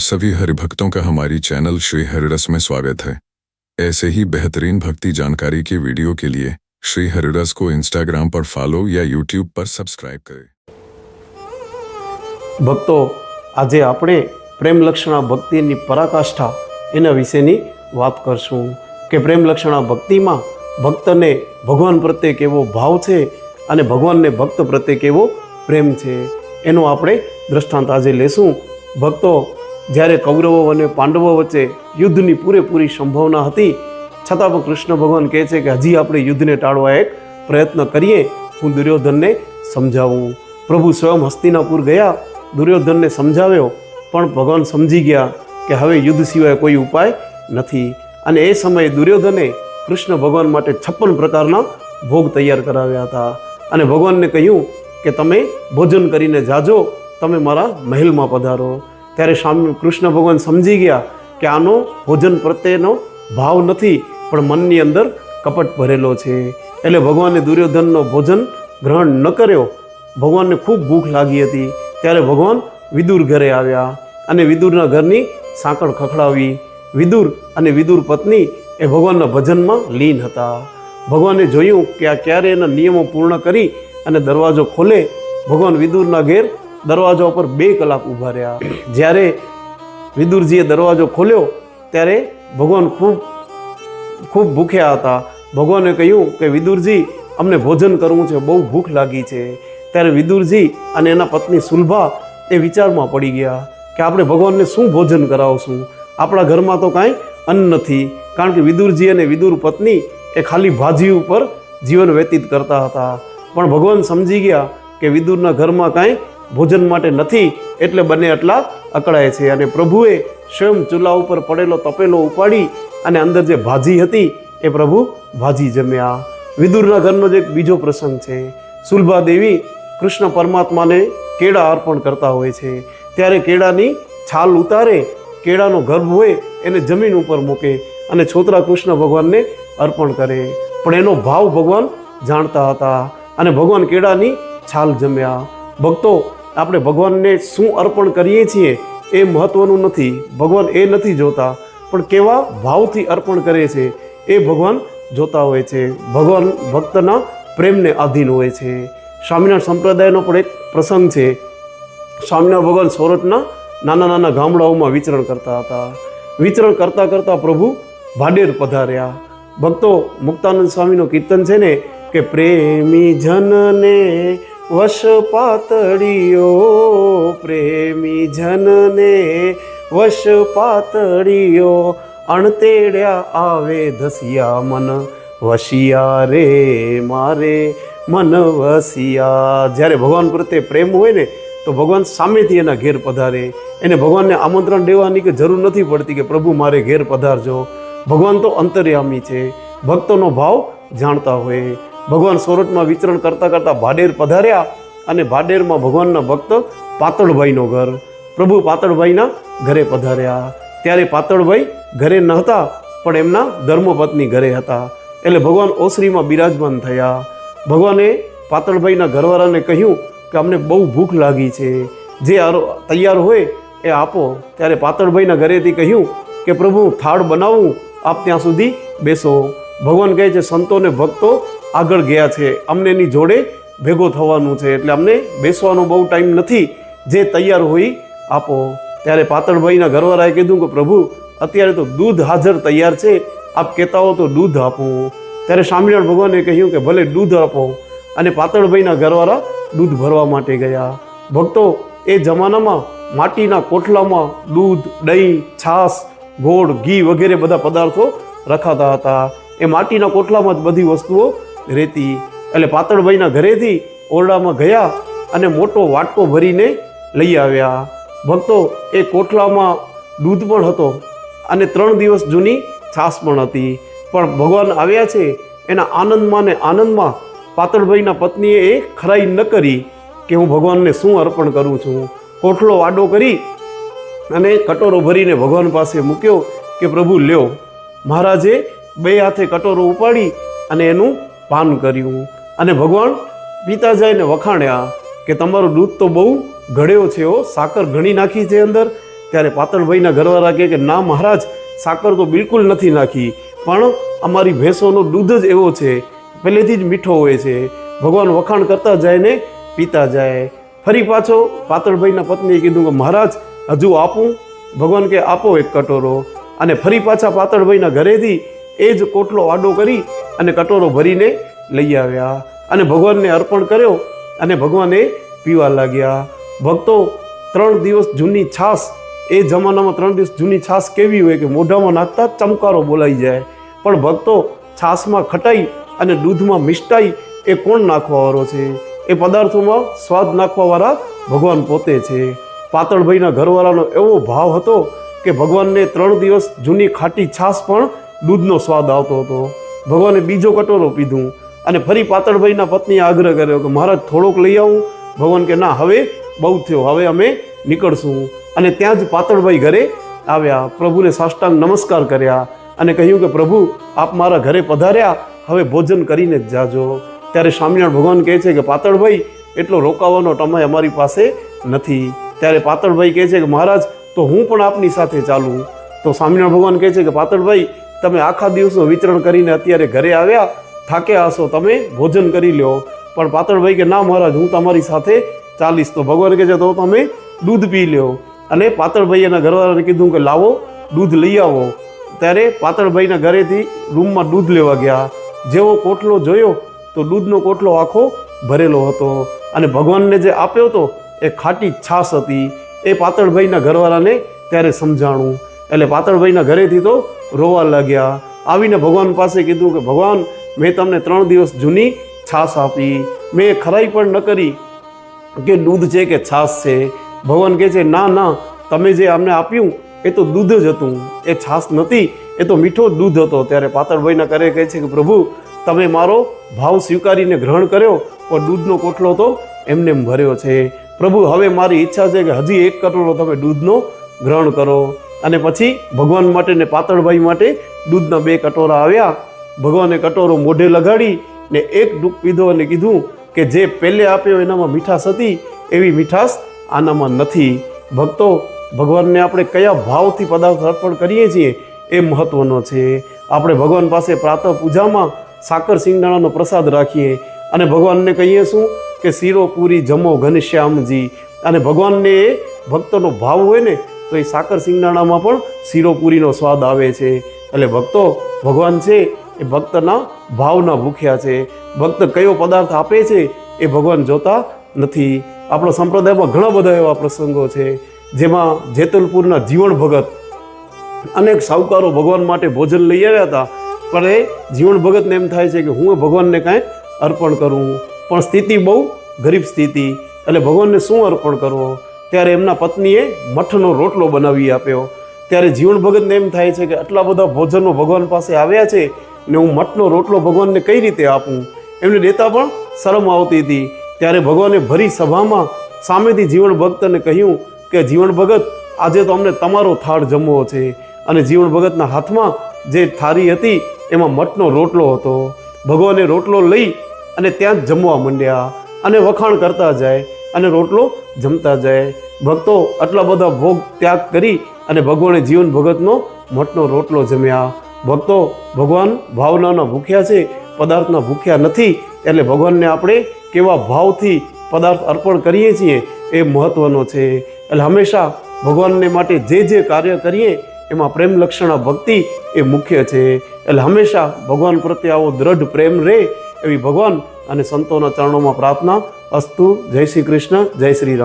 सभी हरिभक्तों का हमारी चैनल श्री हरिरस में स्वागत है ऐसे ही बेहतरीन भक्ति जानकारी के वीडियो के लिए श्री हरिरस को इंस्टाग्राम पर फॉलो या यूट्यूब पर सब्सक्राइब करें ભક્તો આજે આપણે પ્રેમ લક્ષણા ભક્તિની પરાકાષ્ઠા એના વિશેની વાત કરશું કે પ્રેમ લક્ષણા ભક્તિમાં ભક્તને ભગવાન પ્રત્યે કેવો ભાવ છે અને ભગવાનને ભક્ત પ્રત્યે કેવો પ્રેમ છે એનો આપણે દ્રષ્ટાંત આજે લેશું ભક્તો જ્યારે કૌરવો અને પાંડવો વચ્ચે યુદ્ધની પૂરેપૂરી સંભાવના હતી, છતાં પણ કૃષ્ણ ભગવાન કહે છે કે હજી આપણે યુદ્ધને ટાળવા એક પ્રયત્ન કરીએ, હું દુર્યોધનને સમજાવું. પ્રભુ સ્વયં હસ્તિનાપુર ગયા, દુર્યોધનને સમજાવ્યો, પણ ભગવાન સમજી ગયા કે હવે યુદ્ધ સિવાય કોઈ ઉપાય નથી. અને એ સમયે દુર્યોધને કૃષ્ણ ભગવાન માટે છપ્પન પ્રકારના ભોગ તૈયાર કરાવ્યા હતા. અને ભગવાનને કહ્યું કે તમે ભોજન કરીને જાજો, તમે મારા મહેલમાં પધારો. ત્યારે સ્વામી કૃષ્ણ ભગવાન સમજી ગયા કે આનો ભોજન પ્રત્યેનો ભાવ નથી, પણ મનની અંદર કપટ ભરેલો છે. એટલે ભગવાને દુર્યોધનનો ભોજન ગ્રહણ ન કર્યો. ભગવાનને ખૂબ ભૂખ લાગી હતી. ત્યારે ભગવાન વિદુર ઘરે આવ્યા અને વિદુરના ઘરની સાંકળ ખખડાવી. વિદુર અને વિદુર પત્ની એ ભગવાનના ભજનમાં લીન હતા. ભગવાને જોયું કે આ ક્યારે એના નિયમો પૂર્ણ કરી અને દરવાજો ખોલે, ભગવાન વિદુરના ઘેર દરવાજા ઉપર બે કલાક ઊભા રહ્યા. જ્યારે વિદુરજીએ દરવાજો ખોલ્યો, ત્યારે ભગવાન ખૂબ ખૂબ ભૂખ્યા હતા. ભગવાને કહ્યું કે, વિદુરજી, અમને ભોજન કરવું છે, બહુ ભૂખ લાગી છે. ત્યારે વિદુરજી અને એના પત્ની સુલભા એ વિચારમાં પડી ગયા કે, આપણે ભગવાનને શું ભોજન કરાવશું? આપણા ઘરમાં તો કાંઈ અન્ન નથી. કારણ કે વિદુરજી અને વિદુર પત્ની એ ખાલી ભાજી ઉપર જીવન વ્યતીત કરતા હતા. પણ ભગવાન સમજી ગયા કે વિદુરના ઘરમાં કાંઈ ભોજન માટે નથી, એટલે બંને એટલા અકળાય છે. અને પ્રભુએ સ્વયં ચૂલા ઉપર પડેલો તપેલો ઉપાડી અને અંદર જે ભાજી હતી, એ પ્રભુ ભાજી જમ્યા. વિદુરના ઘરનો જ બીજો પ્રસંગ છે. સુલભા દેવી કૃષ્ણ પરમાત્માને કેળા અર્પણ કરતા હોય છે. ત્યારે કેળાની છાલ ઉતારે, કેળાનો ગર્ભ હોય, એને જમીન ઉપર મૂકે અને છોતરા કૃષ્ણ ભગવાનને અર્પણ કરે. પણ એનો ભાવ ભગવાન જાણતા હતા અને ભગવાન કેળાની છાલ જમ્યા. ભક્તો આપણે ભગવાનને શું અર્પણ કરીએ છીએ એ મહત્વનું નથી. ભગવાન એ નથી જોતા, પણ કેવા ભાવથી અર્પણ કરે છે એ ભગવાન જોતા હોય છે. ભગવાન ભક્તના પ્રેમને આધીન હોય છે. સ્વામિનારાયણ સંપ્રદાયનો પણ એક પ્રસંગ છે. સ્વામિનારાયણ ભગવાન સોરઠના નાના નાના ગામડાઓમાં વિચરણ કરતા હતા. વિચરણ કરતાં કરતાં પ્રભુ ભાડેર પધાર્યા. ભક્તો મુક્તાનંદ સ્વામીનો કીર્તન છે ને, કે પ્રેમી જનને વશ પાતળીઓ પ્રેમી જનને વશ પાતળીઓ અણતેડ્યા આવે ધસિયા મન. વશિયા રે મારે મન વસિયા. જ્યારે ભગવાન પ્રત્યે પ્રેમ હોય ને, તો ભગવાન સામેથી એના ઘેર પધારે. એને ભગવાનને આમંત્રણ દેવાની કે જરૂર નથી પડતી કે પ્રભુ મારે ઘેર પધારજો. ભગવાન તો અંતર્યામી છે. ભક્તોનો ભાવ જાણતા હોય. ભગવાન સોરઠમાં વિચરણ કરતાં કરતાં ભાડેર પધાર્યા અને ભાડેરમાં ભગવાનના ભક્ત પાતળભાઈનો ઘર, પ્રભુ પાતળભાઈના ઘરે પધાર્યા. ત્યારે પાતળભાઈ ઘરે ન હતા પણ એમના ધર્મપત્ની ઘરે હતા. એટલે ભગવાન ઓસરીમાં બિરાજમાન થયા. ભગવાને પાતળભાઈના ઘરવાળાને કહ્યું કે અમને બહુ ભૂખ લાગી છે. જે તૈયાર હોય એ આપો. ત્યારે પાતળભાઈના ઘરેથી કહ્યું કે પ્રભુ થાળ બનાવું, આપ ત્યાં સુધી બેસો. ભગવાન કહે છે, સંતોને ભક્તો આગળ ગયા છે. અમને એની જોડે ભેગો થવાનું છે. એટલે અમને બેસવાનો બહુ ટાઈમ નથી. જે તૈયાર હોય આપો. ત્યારે પાતળભાઈના ઘરવાળાએ કીધું કે, પ્રભુ, અત્યારે તો દૂધ હાજર તૈયાર છે. આપ કહેતા હો તો દૂધ આપું. ત્યારે સ્વામિનારાયણ ભગવાને કહ્યું કે, ભલે દૂધ આપો. અને પાતળભાઈના ઘરવાળા દૂધ ભરવા માટે ગયા. ભક્તો, એ જમાનામાં માટીના કોઠલામાં દૂધ, દહીં, છાશ, ગોળ, ઘી વગેરે બધા પદાર્થો રખાતા હતા. એ માટીના કોઠલામાં જ બધી વસ્તુઓ રહેતી એટલે પાતળભાઈના ઘરેથી ઓરડામાં ગયા અને મોટો વાટકો ભરીને લઈ આવ્યા. ભક્તો, એ કોઠલામાં દૂધ પણ હતો અને ત્રણ દિવસ જૂની છાશ પણ હતી. પણ ભગવાન આવ્યા છે, એના આનંદમાં ને આનંદમાં પાતળભાઈના પત્નીએ એ ખરાઈ ન કરી કે હું ભગવાનને શું અર્પણ કરું છું. કોઠલો વાડો કરી અને કટોરો ભરીને ભગવાન પાસે મૂક્યો કે પ્રભુ લ્યો. મહારાજે બે હાથે કટોરો ઉપાડી અને એનું પાન કર્યું અને ભગવાન પિતાજાઈને વખાણ્યા કે તમારું દૂધ તો બહુ ઘડ્યો છે ઓ સાકર ઘણી નાખી છે અંદર. ત્યારે પાતળભાઈના ઘરવાળા કહે કે, ના મહારાજ, સાકર તો બિલકુલ નથી નાખી, પણ અમારી ભેંસોનો દૂધ જ એવો છે. પહેલેથી જ મીઠો હોય છે. ભગવાન વખાણ કરતા જાય ને પીતા જાય. ફરી પાછો પાતળભાઈના પત્નીએ કીધું કે, મહારાજ, હજુ આપું? ભગવાન કે, આપો એક કટોરો. અને ફરી પાછા પાતળભાઈના ઘરેથી એ જ કોટલો આડો કરી અને કટોરો ભરીને લઈ આવ્યા અને ભગવાનને અર્પણ કર્યો અને ભગવાને પીવા લાગ્યા. ભક્તો, ત્રણ દિવસ જૂની છાશ, એ જમાનામાં ત્રણ દિવસ જૂની છાશ કેવી હોય કે મોઢામાં નાખતા ચમકારો બોલાઈ જાય. પણ ભક્તો છાશમાં ખટાઈ અને દૂધમાં મિષ્ટાઈ એ કોણ નાખવાવાળો છે? એ પદાર્થોમાં સ્વાદ નાખવાવાળા ભગવાન પોતે છે. પાતળભાઈના ઘરવાળાનો એવો ભાવ હતો કે ભગવાનને ત્રણ દિવસ જૂની ખાટી છાશ પણ દૂધનો સ્વાદ આવતો હતો. ભગવાને બીજો કટોરો પીધું અને ફરી પાતળભાઈના પત્નીએ આગ્રહ કર્યો કે મહારાજ થોડોક લઈ આવું. ભગવાન કે, ના, હવે બહુ થયો, હવે અમે નીકળશું. અને ત્યાં જ પાતળભાઈ ઘરે આવ્યા. પ્રભુને સાષ્ટાંગ નમસ્કાર કર્યા અને કહ્યું કે, પ્રભુ, આપ મારા ઘરે પધાર્યા, હવે ભોજન કરીને જ જાજો. ત્યારે સ્વામિનારાયણ ભગવાન કહે છે કે, પાતળભાઈ, એટલો રોકાવાનો સમય અમારી પાસે નથી. ત્યારે પાતળભાઈ કહે છે કે, મહારાજ, તો હું પણ આપની સાથે ચાલું. તો સ્વામિનારાયણ ભગવાન કહે છે કે, પાતળભાઈ તમે આખા દિવસનું વિતરણ કરીને અત્યારે ઘરે આવ્યા થાક્યા હશો તમે, ભોજન કરી લ્યો. પણ પાતળભાઈ કે, ના મહારાજ, હું તમારી સાથે ચાલીશ. તો ભગવાન કહે છે, તો તમે દૂધ પી લ્યો. અને પાતળભાઈ એના ઘરવાળાને કીધું કે, લાવો, દૂધ લઈ આવો. ત્યારે પાતળભાઈના ઘરેથી રૂમમાં દૂધ લેવા ગયા. જેવો કોટલો જોયો, તો દૂધનો કોટલો આખો ભરેલો હતો. અને ભગવાનને જે આપ્યો હતો એ ખાટી છાશ હતી. એ પાતળભાઈના ઘરવાળાને ત્યારે સમજાણું. એટલે પાતળભાઈના ઘરેથી તો રોવા લાગ્યા. આવીને ભગવાન પાસે કીધું કે, ભગવાન, મેં તમને ત્રણ દિવસ જૂની છાશ આપી. મેં ખરાઈ પણ ન કરી કે દૂધ છે કે છાશ છે. ભગવાન કહે છે, ના ના, તમે જે અમને આપ્યું એ તો દૂધ જ હતું. એ છાશ નથી એ તો મીઠો દૂધ હતો. ત્યારે પાતળભાઈના કરે કહે છે કે, પ્રભુ, તમે મારો ભાવ સ્વીકારીને ગ્રહણ કર્યો, પણ દૂધનો કોટલો તો એમને ભર્યો છે. પ્રભુ, હવે મારી ઈચ્છા છે કે હજી એક કટોરો તમે દૂધનો ગ્રહણ કરો. અને પછી ભગવાન માટે ને પાતળભાઈ માટે દૂધના બે કટોરા આવ્યા. ભગવાને કટોરો મોઢે લગાડી ને એક ડૂક પીધો અને કીધું કે જે પહેલે આપ્યો એનામાં મીઠાશ હતી, એવી મીઠાશ આનામાં નથી. ભક્તો, ભગવાનને આપણે કયા ભાવથી પદાર્થ અર્પણ કરીએ છીએ એ મહત્વનો છે. આપણે ભગવાન પાસે પ્રાતઃ પૂજામાં સાકર સિંગદાણાનો પ્રસાદ રાખીએ અને ભગવાનને કહીએ શું કે શીરો પૂરી જમો ઘનશ્યામજી. અને ભગવાનને એ ભક્તનો ભાવ હોય ને તો એ સાકર સિંગદાણામાં પણ શીરોપુરીનો સ્વાદ આવે છે. એટલે ભક્તો, ભગવાન છે એ ભક્તના ભાવના ભૂખ્યા છે. ભક્ત કયો પદાર્થ આપે છે એ ભગવાન જોતા નથી. આપણા સંપ્રદાયમાં ઘણા બધા એવા પ્રસંગો છે, જેમાં જેતલપુરના જીવન ભગત અનેક સાહુકારો ભગવાન માટે ભોજન લઈ આવ્યા હતા. પણ એ જીવન ભગતને એમ થાય છે કે હું ભગવાનને કાંઈ અર્પણ કરું. પણ સ્થિતિ બહુ ગરીબ સ્થિતિ. એટલે ભગવાનને શું અર્પણ કરવો? ત્યારે એમના પત્નીએ મઠનો રોટલો બનાવી આપ્યો. ત્યારે જીવન ભગતને એમ થાય છે કે આટલા બધા ભોજનો ભગવાન પાસે આવ્યા છે ને હું મઠનો રોટલો ભગવાનને કઈ રીતે આપું? એમને દેતા પણ શરમ આવતી હતી. ત્યારે ભગવાને ભરી સભામાં સામેથી જીવન ભક્તને કહ્યું કે જીવન ભગત, આજે તો અમને તમારો થાળ જમવો છે અને જીવન ભગતના હાથમાં જે થાળી હતી એમાં મઠનો રોટલો હતો. ભગવાને રોટલો લઈ અને ત્યાં જ જમવા માંડ્યા અને વખાણ કરતા જાય અને રોટલો જમતા જાય. ભક્તો આટલા બધા ભોગ ત્યાગ કરી અને ભગવાને જીવન ભગતનો મઠનો રોટલો જમ્યા. ભક્તો ભગવાન ભાવનાના ભૂખ્યા છે, પદાર્થના ભૂખ્યા નથી, એટલે ભગવાનને આપણે કેવા ભાવથી પદાર્થ અર્પણ કરીએ છીએ એ મહત્વનો છે. એટલે હંમેશા ભગવાનને માટે જે જે કાર્ય કરીએ, એમાં પ્રેમ લક્ષણા ભક્તિ એ મુખ્ય છે. એટલે હંમેશા ભગવાન પ્રત્યે આવો દ્રઢ પ્રેમ રહે એવી ભગવાન અને સંતોના ચરણોમાં પ્રાર્થના. અસ્તુ, જય શ્રી કૃષ્ણ, જય શ્રી રામ.